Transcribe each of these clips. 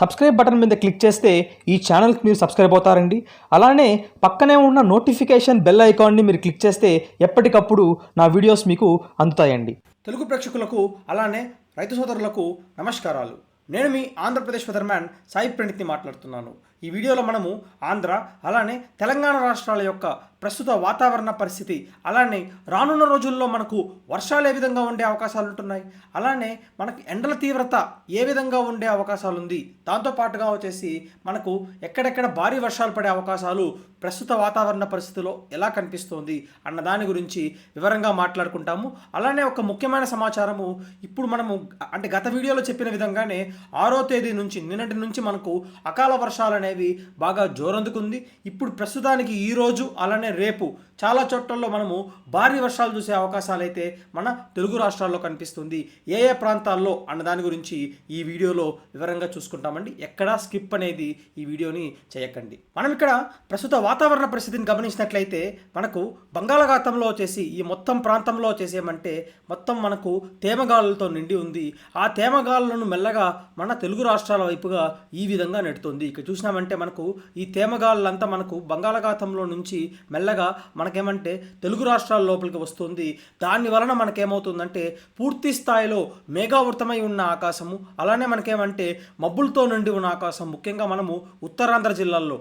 Subscribe button మీద click చేస్తే ఈ ఛానల్కి మీరు సబ్స్క్రైబ్ అవుతారండి. అలానే పక్కనే ఉన్న నోటిఫికేషన్ బెల్ ఐకాన్ని మీరు క్లిక్ చేస్తే ఎప్పటికప్పుడు నా వీడియోస్ మీకు అందుతాయండి. తెలుగు ప్రేక్షకులకు అలానే రైతు సోదరులకు నమస్కారాలు. నేను మీ ఆంధ్రప్రదేశ్ వెదర్మ్యాన్ సాయి ప్రణిత్ని మాట్లాడుతున్నాను. ఈ వీడియోలో మనము ఆంధ్ర అలానే తెలంగాణ రాష్ట్రాల యొక్క ప్రస్తుత వాతావరణ పరిస్థితి. అలానే రానున్న రోజుల్లో మనకు వర్షాలు ఏ విధంగా ఉండే అవకాశాలు ఉంటున్నాయి? అలానే మనకు ఎండల తీవ్రత ఏ విధంగా ఉండే అవకాశాలు ఉంది? దాంతో పాటుగా వచ్చేసి మనకు ఎక్కడెక్కడ భారీ వర్షాలు పడే అవకాశాలు ప్రస్తుత వాతావరణ పరిస్థితిలో ఎలా కనిపిస్తోంది అన్న దాని గురించి వివరంగా మాట్లాడుకుంటాము. అలానే ఒక ముఖ్యమైన సమాచారము ఇప్పుడు మనము అంటే గత వీడియోలో చెప్పిన విధంగానే ఆరో తేదీ నుంచి నిన్నటి నుంచి మనకు అకాల వర్షాలు అనేవి బాగా జోరందుకుంది. ఇప్పుడు ప్రస్తుతానికి ఈ రోజు అలానే రేపు చాలా చోట్లలో మనము భారీ వర్షాలు చూసే అవకాశాలు అయితే మన తెలుగు రాష్ట్రాల్లో కనిపిస్తుంది. ఏ ఏ ప్రాంతాల్లో అన్న దాని గురించి ఈ వీడియోలో వివరంగా చూసుకుంటామండి. ఎక్కడా స్కిప్ అనేది ఈ వీడియోని చేయకండి. మనం ఇక్కడ ప్రస్తుత వాతావరణ పరిస్థితిని గమనించినట్లయితే మనకు బంగాళాఖాతంలో వచ్చేసి ఈ మొత్తం ప్రాంతంలో వచ్చేసి మొత్తం మనకు తేమగాలులతో నిండి ఉంది. ఆ తేమగాలులను మెల్లగా మన తెలుగు రాష్ట్రాల వైపుగా ఈ విధంగా నెడుతుంది. ఇక్కడ చూసినామంటే మనకు ఈ తేమగాలులంతా మనకు బంగాళాఖాతంలో నుంచి మెల్లగా మనకేమంటే తెలుగు రాష్ట్రాల లోపలికి వస్తుంది. దాని వలన మనకేమవుతుందంటే పూర్తి స్థాయిలో మేఘావృతమై ఉన్న ఆకాశము అలానే మనకేమంటే మబ్బులతో నుండి ఉన్న ఆకాశం ముఖ్యంగా మనము ఉత్తరాంధ్ర జిల్లాల్లో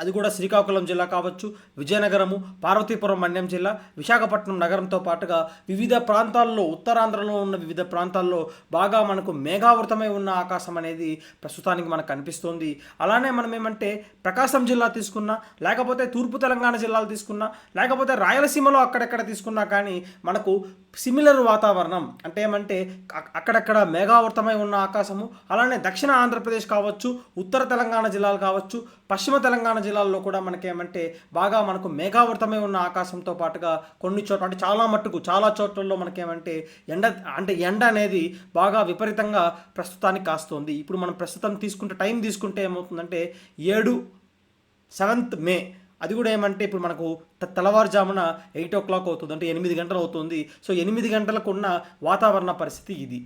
అది కూడా శ్రీకాకుళం జిల్లా కావచ్చు విజయనగరము పార్వతీపురం మన్యం జిల్లా విశాఖపట్నం నగరంతో పాటుగా వివిధ ప్రాంతాల్లో ఉత్తరాంధ్రలో ఉన్న వివిధ ప్రాంతాల్లో బాగా మనకు మేఘావృతమై ఉన్న ఆకాశం అనేది ప్రస్తుతానికి మనకు కనిపిస్తోంది. అలానే మనం ఏమంటే ప్రకాశం జిల్లా తీసుకున్నా లేకపోతే తూర్పు తెలంగాణ జిల్లా ప్రాంతాలు తీసుకున్నా లేకపోతే రాయలసీమలో అక్కడెక్కడ తీసుకున్నా కానీ మనకు సిమిలర్ వాతావరణం. అంటే ఏమంటే అక్కడక్కడ మేఘావృతమై ఉన్న ఆకాశము అలానే దక్షిణ ఆంధ్రప్రదేశ్ కావచ్చు ఉత్తర తెలంగాణ జిల్లాలు కావచ్చు పశ్చిమ తెలంగాణ జిల్లాల్లో కూడా మనకేమంటే బాగా మనకు మేఘావృతమై ఉన్న ఆకాశంతో పాటుగా కొన్ని చోట్ల అంటే చాలా మట్టుకు చాలా చోట్లలో మనకేమంటే ఎండ అంటే ఎండ అనేది బాగా విపరీతంగా ప్రస్తుతానికి కాస్తుంది. ఇప్పుడు మనం ప్రస్తుతం తీసుకుంటే టైం తీసుకుంటే ఏమవుతుందంటే ఏడు సెవెంత్ మే అది కూడా ఏమంటే ఇప్పుడు మనకు తెల్లవారుజామున ఎయిట్ ఓ క్లాక్ అవుతుంది అంటే ఎనిమిది గంటలు అవుతుంది. సో ఎనిమిది గంటలకు ఉన్న వాతావరణ పరిస్థితి ఇది.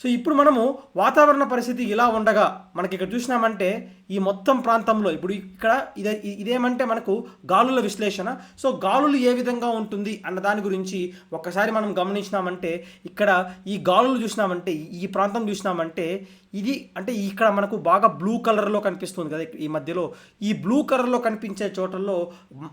సో ఇప్పుడు మనము వాతావరణ పరిస్థితి ఇలా ఉండగా మనకి ఇక్కడ చూసినామంటే ఈ మొత్తం ప్రాంతంలో ఇప్పుడు ఇక్కడ ఇదే ఇదేమంటే మనకు గాలుల విశ్లేషణ. సో గాలులు ఏ విధంగా ఉంటుంది అన్న దాని గురించి ఒక్కసారి మనం గమనించినామంటే ఇక్కడ ఈ గాలులు చూసినామంటే ఈ ప్రాంతం చూసినామంటే ఇది అంటే ఇక్కడ మనకు బాగా బ్లూ కలర్లో కనిపిస్తుంది కదా ఈ మధ్యలో. ఈ బ్లూ కలర్లో కనిపించే చోట్లలో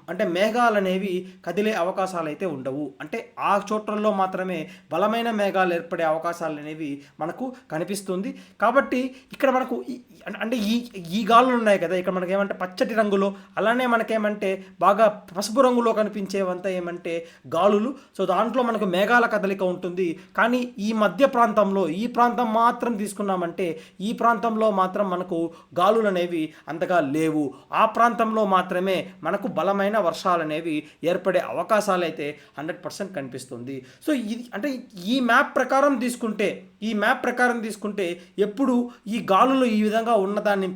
అంటే మేఘాలు అనేవి కదిలే అవకాశాలు అయితే ఉండవు. అంటే ఆ చోట్లలో మాత్రమే బలమైన మేఘాలు ఏర్పడే అవకాశాలు అనేవి మనకు కనిపిస్తుంది. కాబట్టి ఇక్కడ మనకు ఈ- అంటే ఈ ఈ గాలులు ఉన్నాయి కదా. ఇక్కడ మనకి ఏమంటే పచ్చటి రంగులో అలానే మనకేమంటే బాగా పసుపు రంగులో కనిపించేవంతా ఏమంటే గాలులు. సో దాంట్లో మనకు మేఘాల కదలిక ఉంటుంది. కానీ ఈ మధ్య ప్రాంతంలో ఈ ప్రాంతం మాత్రం తీసుకున్నామంటే ఈ ప్రాంతంలో మాత్రం మనకు గాలులు అనేవి అంతగా లేవు. ఆ ప్రాంతంలో మాత్రమే మనకు బలమైన వర్షాలు అనేవి ఏర్పడే అవకాశాలు అయితే హండ్రెడ్ పర్సెంట్ కనిపిస్తుంది. సో ఇది అంటే ఈ మ్యాప్ ప్రకారం తీసుకుంటే ఈ మ్యాప్ ప్రకారం తీసుకుంటే ఎప్పుడు ఈ గాలులు ఈ విధంగా ఉన్నదాన్ని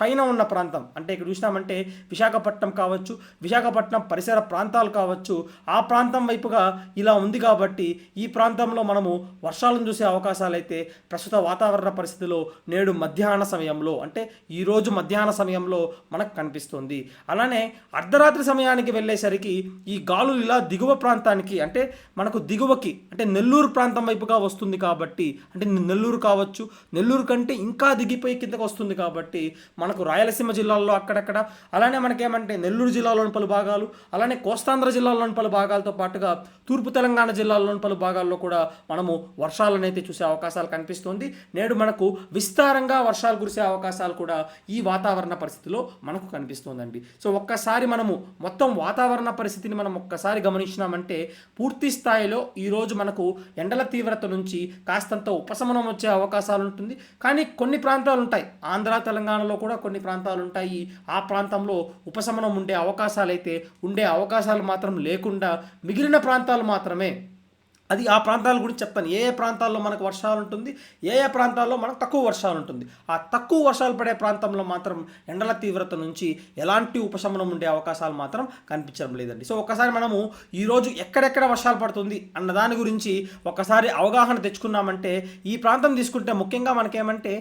పైన ఉన్న ప్రాంతం. అంటే ఇక్కడ చూసినామంటే విశాఖపట్నం కావచ్చు విశాఖపట్నం పరిసర ప్రాంతాలు కావచ్చు ఆ ప్రాంతం వైపుగా ఇలా ఉంది కాబట్టి ఈ ప్రాంతంలో మనము వర్షాలను చూసే అవకాశాలు అయితే ప్రస్తుత వాతావరణ పరిస్థితిలో నేడు మధ్యాహ్న సమయంలో అంటే ఈరోజు మధ్యాహ్న సమయంలో మనకు కనిపిస్తుంది. అలానే అర్ధరాత్రి సమయానికి వెళ్ళేసరికి ఈ గాలులు ఇలా దిగువ ప్రాంతానికి అంటే మనకు దిగువకి అంటే నెల్లూరు ప్రాంతం వైపుగా వస్తుంది కాబట్టి అంటే నెల్లూరు కావచ్చు నెల్లూరు కంటే ఇంకా దిగిపోయి కిందకు వస్తుంది కాబట్టి మనకు రాయలసీమ జిల్లాల్లో అక్కడక్కడ అలానే మనకేమంటే నెల్లూరు జిల్లాలోని పలు భాగాలు అలానే కోస్తాంధ్ర జిల్లాలోని పలు భాగాలతో పాటుగా తూర్పు తెలంగాణ జిల్లాలోని పలు భాగాల్లో కూడా మనము వర్షాలనైతే చూసే అవకాశాలు కనిపిస్తుంది. నేడు మనకు విస్తారంగా వర్షాలు కురిసే అవకాశాలు కూడా ఈ వాతావరణ పరిస్థితిలో మనకు కనిపిస్తోందండి. సో ఒక్కసారి మనము మొత్తం వాతావరణ పరిస్థితిని మనం ఒక్కసారి గమనించినామంటే పూర్తి స్థాయిలో ఈరోజు మనకు ఎండల తీవ్రత నుంచి కాస్తంత ఉపశమనం వచ్చే అవకాశాలు ఉంటుంది కానీ కొన్ని ప్రాంతాలు ఉంటాయి ఆంధ్ర తెలంగాణలో కూడా కొన్ని ప్రాంతాలు ఉంటాయి ఆ ప్రాంతంలో ఉపశమనం ఉండే అవకాశాలు అయితే ఉండే అవకాశాలు మాత్రం లేకుండా మిగిలిన ప్రాంతాలు మాత్రమే. అది ఆ ప్రాంతాల గురించి చెప్తాను. ఏ ఏ ప్రాంతాల్లో మనకు వర్షాలు ఉంటుంది? ఏ ఏ ప్రాంతాల్లో మనకు తక్కువ వర్షాలు ఉంటుంది? ఆ తక్కువ వర్షాలు పడే ప్రాంతంలో మాత్రం ఎండల తీవ్రత నుంచి ఎలాంటి ఉపశమనం ఉండే అవకాశాలు మాత్రం కనిపించడం లేదండి. సో ఒకసారి మనము ఈరోజు ఎక్కడెక్కడ వర్షాలు పడుతుంది అన్న దాని గురించి ఒకసారి అవగాహన తెచ్చుకున్నామంటే ఈ ప్రాంతం తీసుకుంటే ముఖ్యంగా మనకేమంటే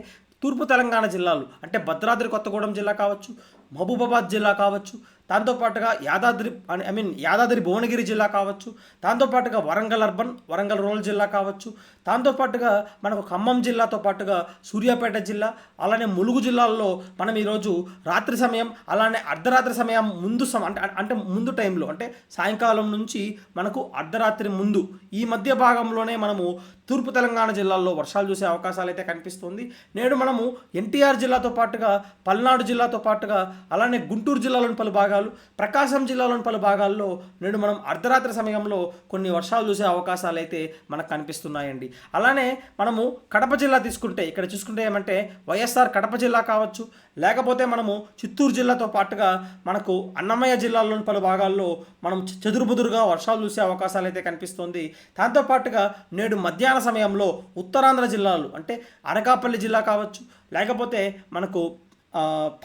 తూర్పు తెలంగాణ జిల్లాలు అంటే భద్రాద్రి కొత్తగూడెం జిల్లా కావచ్చు మహబూబాబాద్ జిల్లా కావచ్చు దాంతోపాటుగా యాదాద్రి ఐ మీన్ యాదాద్రి భువనగిరి జిల్లా కావచ్చు దాంతోపాటుగా వరంగల్ అర్బన్ వరంగల్ రూరల్ జిల్లా కావచ్చు దాంతోపాటుగా మనకు ఖమ్మం జిల్లాతో పాటుగా సూర్యాపేట జిల్లా అలానే ములుగు జిల్లాల్లో మనం ఈరోజు రాత్రి సమయం అలానే అర్ధరాత్రి సమయం ముందు సమ అంటే అంటే ముందు టైంలో అంటే సాయంకాలం నుంచి మనకు అర్ధరాత్రి ముందు ఈ మధ్య భాగంలోనే మనము తూర్పు తెలంగాణ జిల్లాల్లో వర్షాలు చూసే అవకాశాలు అయితే కనిపిస్తుంది. నేడు మనము ఎన్టీఆర్ జిల్లాతో పాటుగా పల్నాడు జిల్లాతో పాటుగా అలానే గుంటూరు జిల్లాలోని పలు భాగాలు ప్రకాశం జిల్లాలోని పలు భాగాల్లో నేడు మనం అర్ధరాత్రి సమయంలో కొన్ని వర్షాలు చూసే అవకాశాలు అయితే మనకు కనిపిస్తున్నాయండి. అలానే మనము కడప జిల్లా తీసుకుంటే ఇక్కడ చూసుకుంటే ఏమంటే వైఎస్ఆర్ కడప జిల్లా కావచ్చు లేకపోతే మనము చిత్తూరు జిల్లాతో పాటుగా మనకు అన్నమయ్య జిల్లాలోని పలు భాగాల్లో మనం చెదురుబుదురుగా వర్షాలు చూసే అవకాశాలు అయితే కనిపిస్తుంది దాంతోపాటుగా నేడు మధ్యాహ్నం సమయంలో ఉత్తరాంధ్ర జిల్లాలు అంటే అనకాపల్లి జిల్లా కావచ్చు లేకపోతే మనకు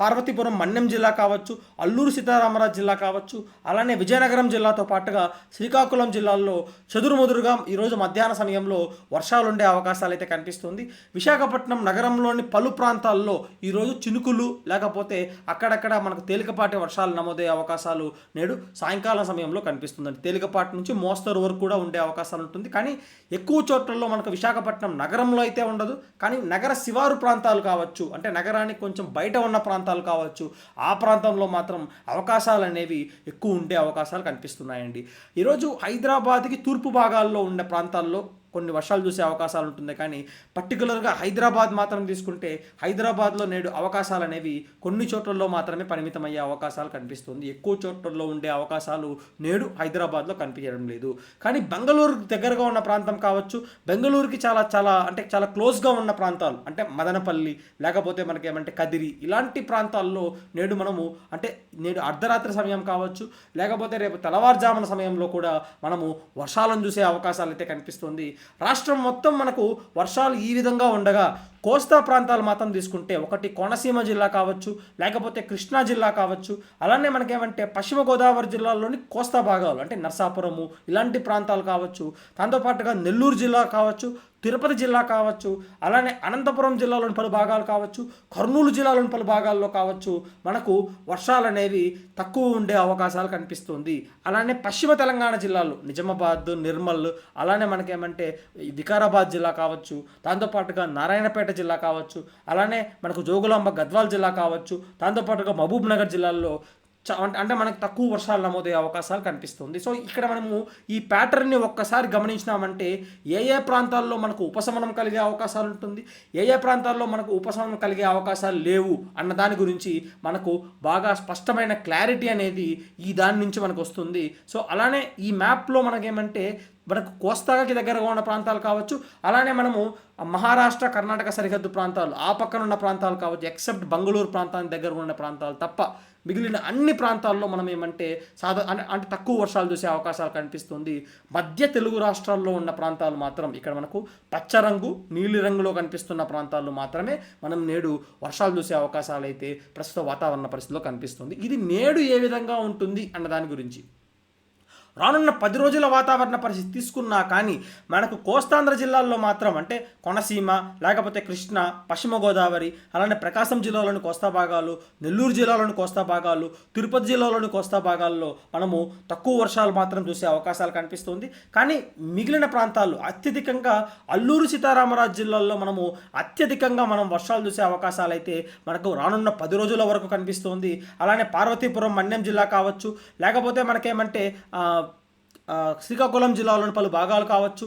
పార్వతీపురం మన్యం జిల్లా కావచ్చు అల్లూరు సీతారామరాజు జిల్లా కావచ్చు అలానే విజయనగరం జిల్లాతో పాటుగా శ్రీకాకుళం జిల్లాల్లో చెదురుముదురుగా ఈరోజు మధ్యాహ్న సమయంలో వర్షాలు ఉండే అవకాశాలు అయితే కనిపిస్తుంది. విశాఖపట్నం నగరంలోని పలు ప్రాంతాల్లో ఈరోజు చినుకులు లేకపోతే అక్కడక్కడ మనకు తేలికపాటి వర్షాలు నమోదయ్యే అవకాశాలు నేడు సాయంకాలం సమయంలో కనిపిస్తుందండి. తేలికపాటి నుంచి మోస్తరు వరకు కూడా ఉండే అవకాశాలు ఉంటుంది. కానీ ఎక్కువ చోట్లలో మనకు విశాఖపట్నం నగరంలో అయితే ఉండదు. కానీ నగర శివారు ప్రాంతాలు కావచ్చు అంటే నగరానికి కొంచెం బయట ఉన్న ప్రాంతాలు కావచ్చు ఆ ప్రాంతంలో మాత్రం అవకాశాలు అనేవి ఎక్కువ ఉండే అవకాశాలు కనిపిస్తున్నాయండి. ఈరోజు హైదరాబాద్కి తూర్పు భాగాల్లో ఉన్న ప్రాంతాల్లో కొన్ని వర్షాలు చూసే అవకాశాలు ఉంటుంది కానీ పర్టికులర్గా హైదరాబాద్ మాత్రం తీసుకుంటే హైదరాబాద్లో నేడు అవకాశాలు అనేవి కొన్ని చోట్లలో మాత్రమే పరిమితమయ్యే అవకాశాలు కనిపిస్తుంది. ఎక్కువ చోట్లలో ఉండే అవకాశాలు నేడు హైదరాబాద్లో కనిపించడం లేదు. కానీ బెంగళూరు దగ్గరగా ఉన్న ప్రాంతం కావచ్చు బెంగళూరుకి చాలా చాలా అంటే చాలా క్లోజ్గా ఉన్న ప్రాంతాలు అంటే మదనపల్లి లేకపోతే మనకి ఏమంటే కదిరి ఇలాంటి ప్రాంతాల్లో నేడు మనము అంటే నేడు అర్ధరాత్రి సమయం కావచ్చు లేకపోతే రేపు తెల్లవారుజామున సమయంలో కూడా మనము వర్షాలను చూసే అవకాశాలు అయితే కనిపిస్తుంది. రాష్ట్రం మొత్తం మనకు వర్షాలు ఈ విధంగా ఉండగా కోస్తా ప్రాంతాలు మాత్రం తీసుకుంటే ఒకటి కోనసీమ జిల్లా కావచ్చు లేకపోతే కృష్ణా జిల్లా కావచ్చు అలానే మనకేమంటే పశ్చిమ గోదావరి జిల్లాలోని కోస్తా భాగాలు అంటే నర్సాపురము ఇలాంటి ప్రాంతాలు కావచ్చు దాంతోపాటుగా నెల్లూరు జిల్లా కావచ్చు తిరుపతి జిల్లా కావచ్చు అలానే అనంతపురం జిల్లాలోని పలు భాగాలు కావచ్చు కర్నూలు జిల్లాలోని పలు భాగాల్లో కావచ్చు మనకు వర్షాలు అనేవి తక్కువ ఉండే అవకాశాలు కనిపిస్తుంది. అలానే పశ్చిమ తెలంగాణ జిల్లాలో నిజామాబాద్ నిర్మల్ అలానే మనకేమంటే వికారాబాద్ జిల్లా కావచ్చు దాంతోపాటుగా నారాయణపేట జిల్లా కావచ్చు అలానే మనకు జోగులాంబ గద్వాల్ జిల్లా కావచ్చు దాంతోపాటుగా మహబూబ్ నగర్ జిల్లాల్లో అంటే- అంటే మనకు తక్కువ వర్షాలు నమోదయ్యే అవకాశాలు కనిపిస్తుంది. సో ఇక్కడ మనము ఈ ప్యాటర్న్ని ఒక్కసారి గమనించినామంటే ఏ ఏ ప్రాంతాల్లో మనకు ఉపశమనం కలిగే అవకాశాలు ఉంటుంది? ఏ ఏ ప్రాంతాల్లో మనకు ఉపశమనం కలిగే అవకాశాలు లేవు? అన్న దాని గురించి మనకు బాగా స్పష్టమైన క్లారిటీ అనేది ఈ దాని నుంచి మనకు వస్తుంది. సో అలానే ఈ మ్యాప్లో మనకేమంటే మనకు కోస్తాకి దగ్గరగా ఉన్న ప్రాంతాలు కావచ్చు అలానే మనము మహారాష్ట్ర కర్ణాటక సరిహద్దు ప్రాంతాలు ఆ పక్కన ఉన్న ప్రాంతాలు కావచ్చు ఎక్సెప్ట్ బంగళూరు ప్రాంతానికి దగ్గర ఉన్న ప్రాంతాలు తప్ప మిగిలిన అన్ని ప్రాంతాల్లో మనం ఏమంటే సాధా అంటే తక్కువ వర్షాలు చూసే అవకాశాలు కనిపిస్తుంది. మధ్య తెలుగు రాష్ట్రాల్లో ఉన్న ప్రాంతాలు మాత్రం ఇక్కడ మనకు పచ్చ రంగు నీలి రంగులో కనిపిస్తున్న ప్రాంతాల్లో మాత్రమే మనం నేడు వర్షాలు చూసే అవకాశాలు అయితే ప్రస్తుత వాతావరణ పరిస్థితిలో కనిపిస్తుంది. ఇది నేడు ఏ విధంగా ఉంటుంది అన్న దాని గురించి. రానున్న పది రోజుల వాతావరణ పరిస్థితి తీసుకున్నా కానీ మనకు కోస్తాంధ్ర జిల్లాల్లో మాత్రం అంటే కొనసీమ లేకపోతే కృష్ణ పశ్చిమ గోదావరి అలానే ప్రకాశం జిల్లాలోని కోస్తా భాగాలు నెల్లూరు జిల్లాలోని కోస్తా భాగాలు తిరుపతి జిల్లాలోని కోస్తా భాగాల్లో మనము తక్కువ వర్షాలు మాత్రం చూసే అవకాశాలు కనిపిస్తుంది. కానీ మిగిలిన ప్రాంతాలు అత్యధికంగా అల్లూరు సీతారామరాజు జిల్లాల్లో మనము అత్యధికంగా మనం వర్షాలు చూసే అవకాశాలు అయితే మనకు రానున్న పది రోజుల వరకు కనిపిస్తుంది. అలానే పార్వతీపురం మన్యం జిల్లా కావచ్చు లేకపోతే మనకేమంటే శ్రీకాకుళం జిల్లాలోని పలు భాగాలు కావచ్చు.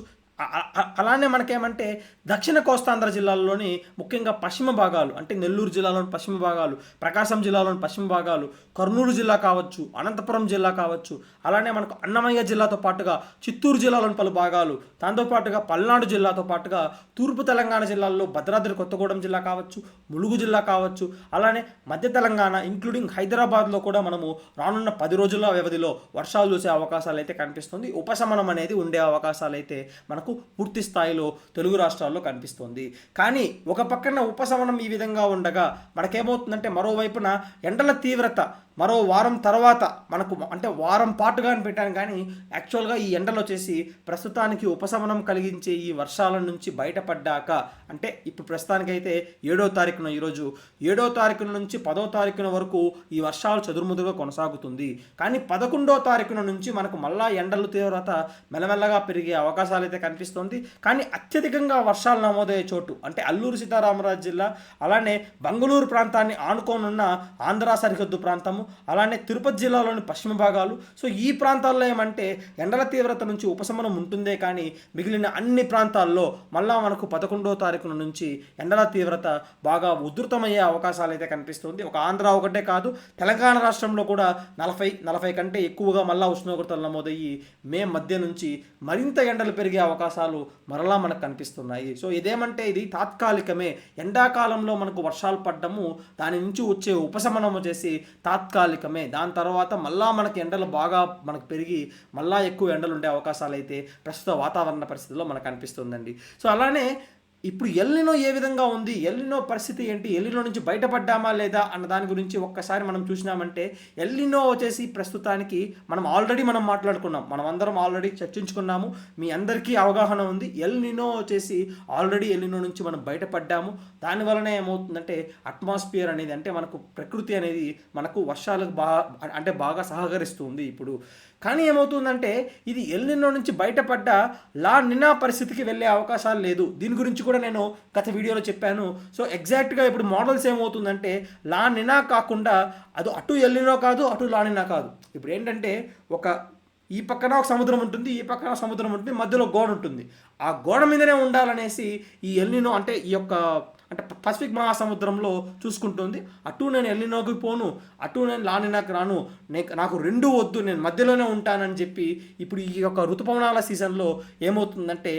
అలానే మనకేమంటే దక్షిణ కోస్తాంధ్ర జిల్లాల్లోని ముఖ్యంగా పశ్చిమ భాగాలు అంటే నెల్లూరు జిల్లాలోని పశ్చిమ భాగాలు ప్రకాశం జిల్లాలోని పశ్చిమ భాగాలు కర్నూలు జిల్లా కావచ్చు అనంతపురం జిల్లా కావచ్చు అలానే మనకు అన్నమయ్య జిల్లాతో పాటుగా చిత్తూరు జిల్లాలోని పలు భాగాలు దాంతోపాటుగా పల్నాడు జిల్లాతో పాటుగా తూర్పు తెలంగాణ జిల్లాల్లో భద్రాద్రి కొత్తగూడెం జిల్లా కావచ్చు ములుగు జిల్లా కావచ్చు అలానే మధ్య తెలంగాణ ఇంక్లూడింగ్ హైదరాబాద్లో కూడా మనము రానున్న పది రోజుల వ్యవధిలో వర్షాలు చూసే అవకాశాలు అయితే కనిపిస్తుంది. ఉపశమనం అనేది ఉండే అవకాశాలు అయితే మనకు పూర్తి స్థాయిలో తెలుగు రాష్ట్రాల్లో కనిపిస్తోంది. కానీ ఒక పక్కన ఉపశమనం ఈ విధంగా ఉండగా మనకేమవుతుందంటే మరోవైపున ఎండల తీవ్రత మరో వారం తర్వాత మనకు అంటే వారం పాటుగా అని పెట్టాను కానీ యాక్చువల్గా ఈ ఎండలు వచ్చేసి ప్రస్తుతానికి ఉపశమనం కలిగించే ఈ వర్షాల నుంచి బయటపడ్డాక అంటే ఇప్పుడు ప్రస్తుతానికైతే ఏడో తారీఖున ఈరోజు ఏడో తారీఖున నుంచి పదో తారీఖున వరకు ఈ వర్షాలు చదురుముదురుగా కొనసాగుతుంది. కానీ పదకొండో తారీఖున నుంచి మనకు మళ్ళా ఎండలు తీవ్రత మెల్లమెల్లగా పెరిగే అవకాశాలు అయితే కనిపిస్తుంది. కానీ అత్యధికంగా వర్షాలు నమోదయ్యే చోటు అంటే అల్లూరు సీతారామరాజు జిల్లా అలానే బెంగళూరు ప్రాంతాన్ని ఆనుకోనున్న ఆంధ్ర సరిహద్దు ప్రాంతము అలానే తిరుపతి జిల్లాలోని పశ్చిమ భాగాలు. సో ఈ ప్రాంతాల్లో ఏమంటే ఎండల తీవ్రత నుంచి ఉపశమనం ఉంటుందే కానీ మిగిలిన అన్ని ప్రాంతాల్లో మళ్ళా మనకు పదకొండో తారీఖున నుంచి ఎండల తీవ్రత బాగా ఉధృతమయ్యే అవకాశాలు అయితే కనిపిస్తుంది. ఒక ఆంధ్ర ఒకటే కాదు తెలంగాణ రాష్ట్రంలో కూడా నలభై నలభై కంటే ఎక్కువగా మళ్ళా ఉష్ణోగ్రతలు నమోదయ్యి మే మధ్య నుంచి మరింత ఎండలు పెరిగే అవకాశాలు మరలా మనకు కనిపిస్తున్నాయి. సో ఇదేమంటే ఇది తాత్కాలికమే. ఎండాకాలంలో మనకు వర్షాలు పడ్డము దాని నుంచి వచ్చే ఉపశమనం తాత్ తాత్కాలికమే. దాని తర్వాత మళ్ళా మనకి ఎండలు బాగా మనకు పెరిగి మళ్ళా ఎక్కువ ఎండలు ఉండే అవకాశాలు అయితే ప్రస్తుత వాతావరణ పరిస్థితుల్లో మనకు అనిపిస్తుందండి. సో అలానే ఇప్పుడు ఎల్లినో ఏ విధంగా ఉంది? ఎల్లినో పరిస్థితి ఏంటి? ఎల్లినో నుంచి బయటపడ్డామా లేదా అన్న దాని గురించి ఒక్కసారి మనం చూసినామంటే ఎల్లినో వచ్చేసి ప్రస్తుతానికి మనం ఆల్రెడీ మనం మాట్లాడుకున్నాం. మనం అందరం ఆల్రెడీ చర్చించుకున్నాము. మీ అందరికీ అవగాహన ఉంది. ఎల్లినో వచ్చేసి ఆల్రెడీ ఎల్లినో నుంచి మనం బయటపడ్డాము. దానివలన ఏమవుతుందంటే అట్మాస్ఫియర్ అనేది అంటే మనకు ప్రకృతి అనేది మనకు వర్షాలకు బాగా అంటే బాగా సహకరిస్తుంది. ఇప్పుడు కానీ ఏమవుతుందంటే ఇది ఎల్నినో నుంచి బయటపడ్డ లా నినా పరిస్థితికి వెళ్ళే అవకాశాలు లేదు. దీని గురించి కూడా నేను గత వీడియోలో చెప్పాను. సో ఎగ్జాక్ట్గా ఇప్పుడు మోడల్స్ ఏమవుతుందంటే లా నినా కాకుండా అది అటు ఎల్లినో కాదు అటు లా నినా కాదు. ఇప్పుడు ఏంటంటే ఒక ఈ పక్కన ఒక సముద్రం ఉంటుంది ఈ పక్కన ఒక సముద్రం ఉంటుంది మధ్యలో గోడ ఉంటుంది. ఆ గోడ మీదనే ఉండాలనేసి ఈ ఎల్నినో అంటే ఈ యొక్క అంటే పసిఫిక్ మహాసముద్రంలో చూసుకుంటుంది. అటు నేను ఎల్లినోకి పోను అటు నేను లానినాకు రాను. నాకు రెండు వద్దు నేను మధ్యలోనే ఉంటానని చెప్పి ఇప్పుడు ఈ యొక్క ఋతుపవనాల సీజన్లో ఏమవుతుందంటే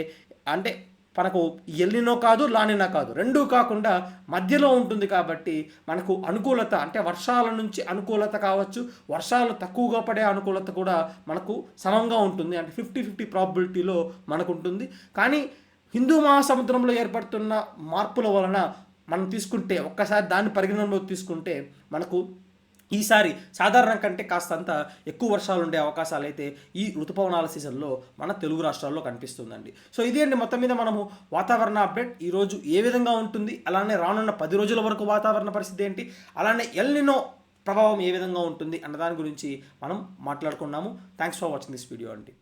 అంటే మనకు ఎల్లినో కాదు లానినా కాదు. రెండూ కాకుండా మధ్యలో ఉంటుంది కాబట్టి మనకు అనుకూలత అంటే వర్షాల నుంచి అనుకూలత కావచ్చు వర్షాలు తక్కువగా పడే అనుకూలత కూడా మనకు సమంగా ఉంటుంది. అంటే ఫిఫ్టీ ఫిఫ్టీ ప్రాబిలిటీలో మనకు ఉంటుంది. కానీ హిందూ మహాసముద్రంలో ఏర్పడుతున్న మార్పుల వలన మనం తీసుకుంటే ఒక్కసారి దాన్ని పరిగణనలో తీసుకుంటే మనకు ఈసారి సాధారణం కంటే కాస్తంత ఎక్కువ వర్షాలు ఉండే అవకాశాలు అయితే ఈ ఋతుపవనాల సీజన్లో మన తెలుగు రాష్ట్రాల్లో కనిపిస్తుందండి. సో ఇది అండి మొత్తం మీద మనము వాతావరణ అప్డేట్. ఈరోజు ఏ విధంగా ఉంటుంది? అలానే రానున్న పది రోజుల వరకు వాతావరణ పరిస్థితి ఏంటి? అలానే ఎల్నినో ప్రభావం ఏ విధంగా ఉంటుంది? అన్న దాని గురించి మనం మాట్లాడుకున్నాము. Thanks for watching this video అండి.